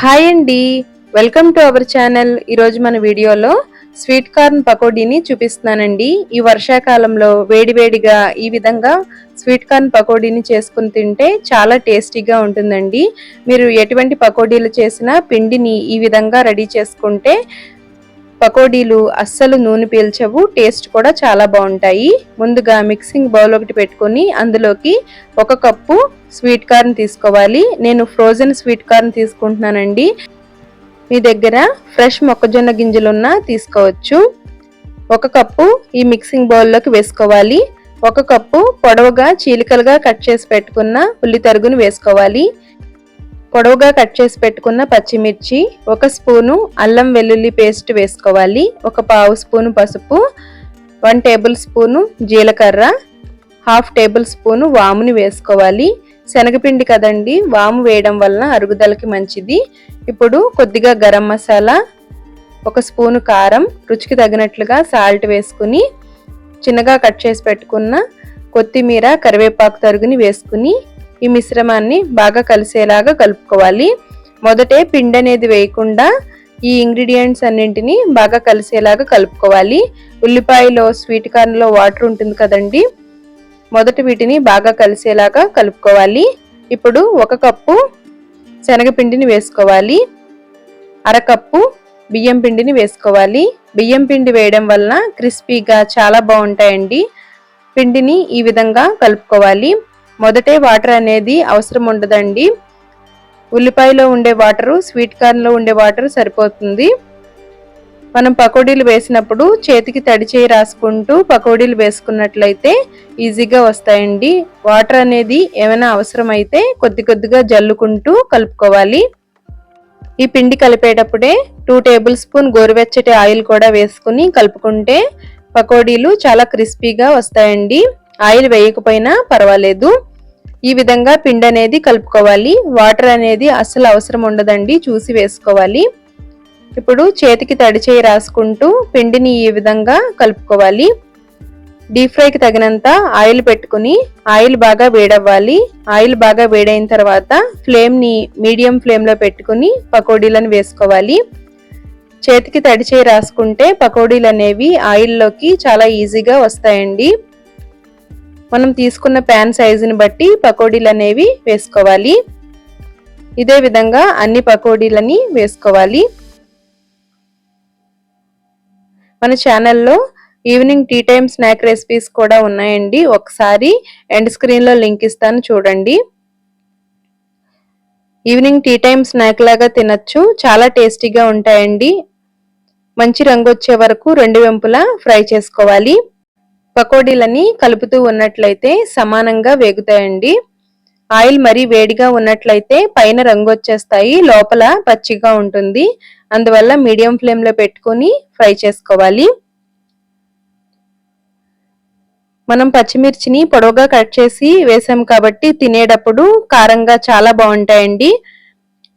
Hi అండి. Welcome to our channel. ఈరోజు మన వీడియోలో స్వీట్ కార్న్ పకోడీని చూపిస్తున్నానండి. ఈ వర్షాకాలంలో వేడివేడిగా ఈ విధంగా స్వీట్ కార్న్ పకోడీని చేసుకుని తింటే చాలా టేస్టీగా ఉంటుందండి. మీరు ఎటువంటి పకోడీలు చేసినా పిండిని ఈ విధంగా రెడీ చేసుకుంటే పకోడీలు అస్సలు నూనె పీల్చవు టేస్ట్ కూడా చాలా బాగుంటాయి. ముందుగా మిక్సింగ్ బౌల్ ఒకటి పెట్టుకొని అందులోకి ఒక కప్పు స్వీట్ కార్న్ తీసుకోవాలి. నేను ఫ్రోజన్ స్వీట్ కార్న్ తీసుకుంటున్నానండి. మీ దగ్గర ఫ్రెష్ మొక్కజొన్న గింజలున్నా తీసుకోవచ్చు. ఒక కప్పు ఈ మిక్సింగ్ బౌల్లోకి వేసుకోవాలి. ఒక కప్పు పొడవుగా చీలికలుగా కట్ చేసి పెట్టుకున్న ఉల్లి తరుగును వేసుకోవాలి. పొడవుగా కట్ చేసి పెట్టుకున్న పచ్చిమిర్చి ఒక స్పూను అల్లం వెల్లుల్లి పేస్ట్ వేసుకోవాలి ఒక పావు స్పూను పసుపు వన్ టేబుల్ స్పూను జీలకర్ర హాఫ్ టేబుల్ స్పూను వాముని వేసుకోవాలి. శనగపిండి కదండి వాము వేయడం వలన అరుగుదలకి మంచిది. ఇప్పుడు కొద్దిగా గరం మసాలా ఒక స్పూను కారం రుచికి తగినట్లుగా సాల్ట్ వేసుకుని చిన్నగా కట్ చేసి పెట్టుకున్న కొత్తిమీర కరివేపాకు తరుగుని వేసుకుని ఈ మిశ్రమాన్ని బాగా కలిసేలాగా కలుపుకోవాలి. మొదటే పిండి అనేది వేయకుండా ఈ ఇంగ్రీడియంట్స్ అన్నింటినీ బాగా కలిసేలాగా కలుపుకోవాలి. ఉల్లిపాయలో స్వీట్ కార్న్లో వాటర్ ఉంటుంది కదండి మొదటి వీటిని బాగా కలిసేలాగా కలుపుకోవాలి. ఇప్పుడు ఒక కప్పు శనగపిండిని వేసుకోవాలి. అరకప్పు బియ్యం పిండిని వేసుకోవాలి. బియ్యం పిండి వేయడం వలన క్రిస్పీగా చాలా బాగుంటాయండి. పిండిని ఈ విధంగా కలుపుకోవాలి. మొదటే వాటర్ అనేది అవసరం ఉండదండి. ఉల్లిపాయలో ఉండే వాటరు స్వీట్ కార్న్లో ఉండే వాటర్ సరిపోతుంది. మనం పకోడీలు వేసినప్పుడు చేతికి తడి చేయి రాసుకుంటూ పకోడీలు వేసుకున్నట్లయితే ఈజీగా వస్తాయండి. వాటర్ అనేది ఏమైనా అవసరమైతే కొద్ది కొద్దిగా జల్లుకుంటూ కలుపుకోవాలి. ఈ పిండి కలిపేటప్పుడే టూ టేబుల్ స్పూన్ గోరువెచ్చటి ఆయిల్ కూడా వేసుకుని కలుపుకుంటే పకోడీలు చాలా క్రిస్పీగా వస్తాయండి. ఆయిల్ వేయకపోయినా పర్వాలేదు. ఈ విధంగా పిండి అనేది కలుపుకోవాలి. వాటర్ అనేది అస్సలు అవసరం ఉండదండి. చూసి వేసుకోవాలి. ఇప్పుడు చేతికి తడి చేయి రాసుకుంటూ పిండిని ఈ విధంగా కలుపుకోవాలి. డీప్ ఫ్రైకి తగినంత ఆయిల్ పెట్టుకుని ఆయిల్ బాగా వేడవ్వాలి. ఆయిల్ బాగా వేడైన తర్వాత ఫ్లేమ్ని మీడియం ఫ్లేమ్లో పెట్టుకుని పకోడీలను వేసుకోవాలి. చేతికి తడిచేయి రాసుకుంటే పకోడీలు అనేవి ఆయిల్లోకి చాలా ఈజీగా వస్తాయండి. మనం తీసుకున్న ప్యాన్ సైజుని బట్టి పకోడీలు అనేవి వేసుకోవాలి. ఇదే విధంగా అన్ని పకోడీలని వేసుకోవాలి. మన ఛానల్లో evening tea time snack recipes కూడా ఉన్నాయండి. ఒకసారి ఎండ్ స్క్రీన్లో లింక్ ఇస్తాను చూడండి. ఈవినింగ్ టీ టైమ్ స్నాక్ లాగా తినచ్చు. చాలా టేస్టీగా ఉంటాయండి. మంచి రంగు వచ్చే వరకు రెండు వెంపులా ఫ్రై చేసుకోవాలి. పకోడీలని కలుపుతూ ఉన్నట్లయితే సమానంగా వేగుతాయండి. ఆయిల్ మరీ వేడిగా ఉన్నట్లయితే పైన రంగు వచ్చేస్తాయి లోపల పచ్చిగా ఉంటుంది. అందువల్ల మీడియం ఫ్లేమ్లో పెట్టుకుని ఫ్రై చేసుకోవాలి. మనం పచ్చిమిర్చిని పొడవుగా కట్ చేసి వేసాం కాబట్టి తినేటప్పుడు కారంగా చాలా బాగుంటాయండి.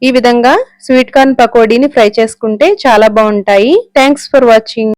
ఈ విధంగా స్వీట్ కార్న్ పకోడీని ఫ్రై చేసుకుంటే చాలా బాగుంటాయి. Thanks for watching.